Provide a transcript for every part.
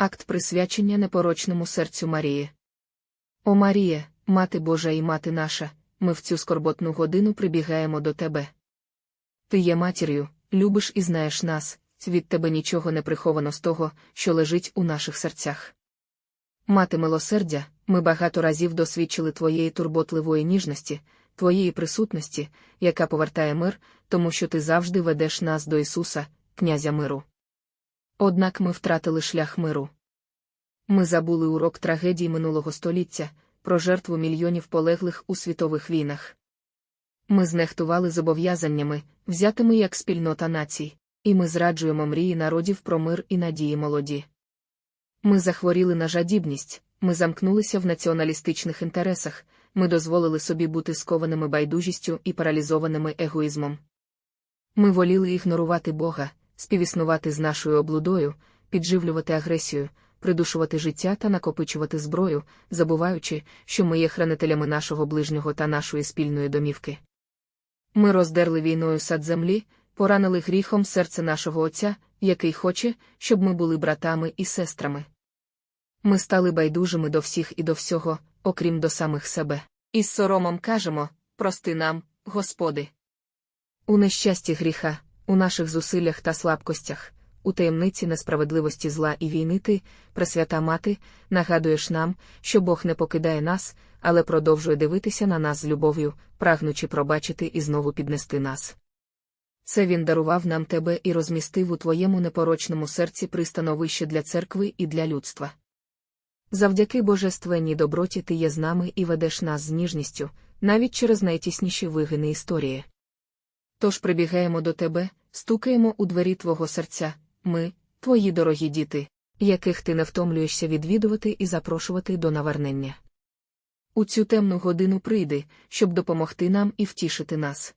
Акт присвячення непорочному серцю Марії. О Маріє, Мати Божа і Мати наша, ми в цю скорботну годину прибігаємо до Тебе. Ти є матір'ю, любиш і знаєш нас, від Тебе нічого не приховано з того, що лежить у наших серцях. Мати милосердя, ми багато разів досвідчили Твоєї турботливої ніжності, Твоєї присутності, яка повертає мир, тому що Ти завжди ведеш нас до Ісуса, князя миру. Однак ми втратили шлях миру. Ми забули урок трагедії минулого століття, про жертву мільйонів полеглих у світових війнах. Ми знехтували зобов'язаннями, взятими як спільнота націй, і ми зраджуємо мрії народів про мир і надії молоді. Ми захворіли на жадібність, ми замкнулися в націоналістичних інтересах, ми дозволили собі бути скованими байдужістю і паралізованими егоїзмом. Ми воліли ігнорувати Бога, співіснувати з нашою облудою, підживлювати агресію, придушувати життя та накопичувати зброю, забуваючи, що ми є хранителями нашого ближнього та нашої спільної домівки. Ми роздерли війною сад землі, поранили гріхом серце нашого Отця, який хоче, щоб ми були братами і сестрами. Ми стали байдужими до всіх і до всього, окрім до самих себе. І з соромом кажемо прости нам, Господи. У нещасті гріха, у наших зусиллях та слабкостях, у таємниці несправедливості зла і війни ти, Пресвята Мати, нагадуєш нам, що Бог не покидає нас, але продовжує дивитися на нас з любов'ю, прагнучи пробачити і знову піднести нас. Це він дарував нам тебе і розмістив у твоєму непорочному серці пристановище для церкви і для людства. Завдяки божественній доброті ти є з нами і ведеш нас з ніжністю, навіть через найтісніші вигини історії. Тож прибігаємо до тебе, стукаємо у двері твого серця, ми, твої дорогі діти, яких ти не втомлюєшся відвідувати і запрошувати до навернення. У цю темну годину прийди, щоб допомогти нам і втішити нас.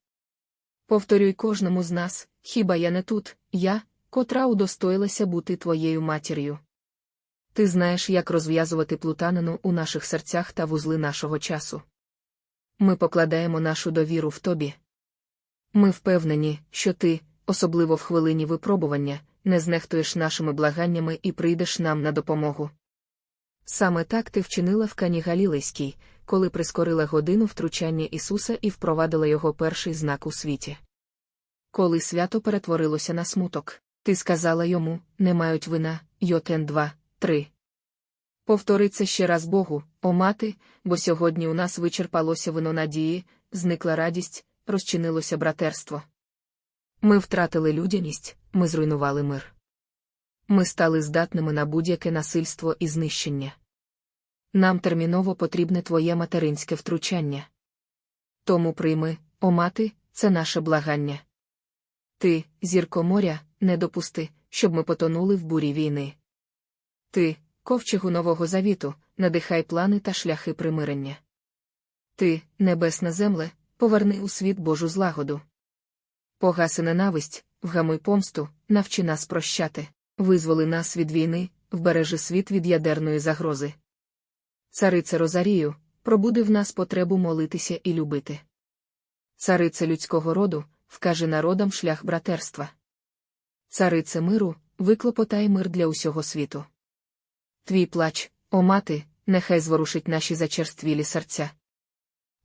Повторюй кожному з нас, хіба я не тут, я, котра удостоїлася бути твоєю матір'ю. Ти знаєш, як розв'язувати плутанину у наших серцях та вузли нашого часу. Ми покладаємо нашу довіру в тобі. Ми впевнені, що ти, особливо в хвилині випробування, не знехтуєш нашими благаннями і прийдеш нам на допомогу. Саме так ти вчинила в Кані Галілейській, коли прискорила годину втручання Ісуса і впровадила його перший знак у світі. Коли свято перетворилося на смуток, ти сказала йому не мають вина, Йотен 2, 3. Повтори це ще раз Богу, о мати, бо сьогодні у нас вичерпалося вино надії, зникла радість, розчинилося братерство. Ми втратили людяність, ми зруйнували мир. Ми стали здатними на будь-яке насильство і знищення. Нам терміново потрібне твоє материнське втручання. Тому прийми, о мати, це наше благання. Ти, зірко моря, не допусти, щоб ми потонули в бурі війни. Ти, ковчегу Нового Завіту, надихай плани та шляхи примирення. Ти, небесна земле, поверни у світ Божу злагоду. Погаси ненависть, вгамуй помсту, навчи нас прощати, визволи нас від війни, вбережи світ від ядерної загрози. Царице Розарію, пробуди в нас потребу молитися і любити. Царице людського роду, вкажи народам шлях братерства. Царице миру, виклопотай мир для усього світу. Твій плач, о мати, нехай зворушить наші зачерствілі серця.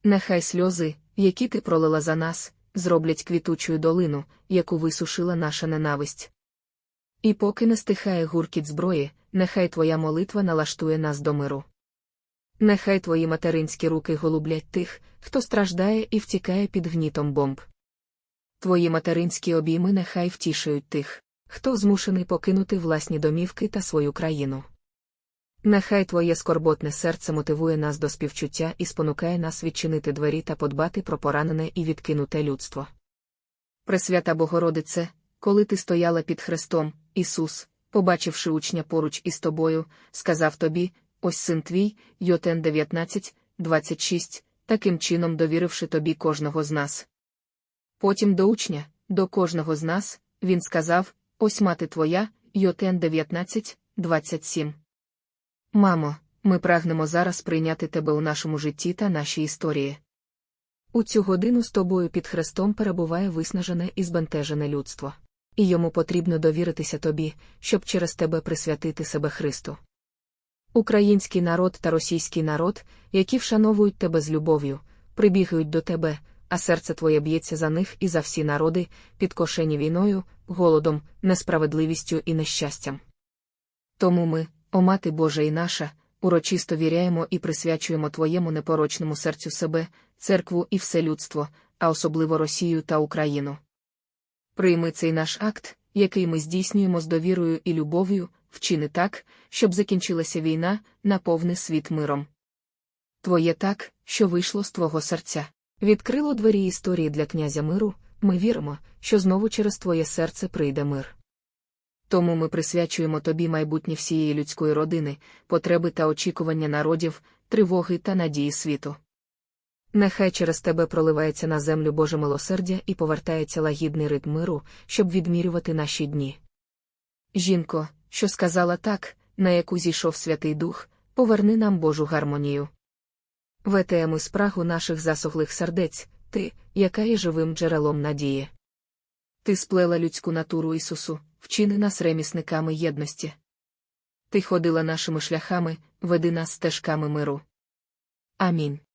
Нехай сльози, які ти пролила за нас, зроблять квітучу долину, яку висушила наша ненависть. І поки не стихає гуркіт зброї, нехай твоя молитва налаштує нас до миру. Нехай твої материнські руки голублять тих, хто страждає і втікає під гнітом бомб. Твої материнські обійми нехай втішують тих, хто змушений покинути власні домівки та свою країну. Нехай твоє скорботне серце мотивує нас до співчуття і спонукає нас відчинити двері та подбати про поранене і відкинуте людство. Пресвята Богородице, коли ти стояла під хрестом, Ісус, побачивши учня поруч із тобою, сказав тобі: Ось син твій, Йотен 19, 26, таким чином довіривши тобі кожного з нас. Потім до учня, до кожного з нас, він сказав: Ось мати твоя, Йотен 19, 27. Мамо, ми прагнемо зараз прийняти тебе у нашому житті та нашій історії. У цю годину з тобою під хрестом перебуває виснажене і збентежене людство. і йому потрібно довіритися тобі, щоб через тебе присвятити себе Христу. Український народ та російський народ, які вшановують тебе з любов'ю, прибігають до тебе, а серце твоє б'ється за них і за всі народи, підкошені війною, голодом, несправедливістю і нещастям. Тому ми, о Мати Божа і наша, урочисто віряємо і присвячуємо Твоєму непорочному серцю себе, церкву і все людство, а особливо Росію та Україну. Прийми цей наш акт, який ми здійснюємо з довірою і любов'ю, вчини так, щоб закінчилася війна, наповни світ миром. Твоє так, що вийшло з твого серця. Відкрило двері історії для князя миру, ми віримо, що знову через твоє серце прийде мир. Тому ми присвячуємо тобі майбутнє всієї людської родини, потреби та очікування народів, тривоги та надії світу. Нехай через тебе проливається на землю Боже милосердя і повертається лагідний ритм миру, щоб відмірювати наші дні. Жінко, що сказала так, на яку зійшов Святий Дух, поверни нам Божу гармонію. Ветеємо спрагу наших засохлих сердець, ти, яка є живим джерелом надії. Ти сплела людську натуру Ісусу, вчини нас ремісниками єдності. Ти ходила нашими шляхами, веди нас стежками миру. Амінь.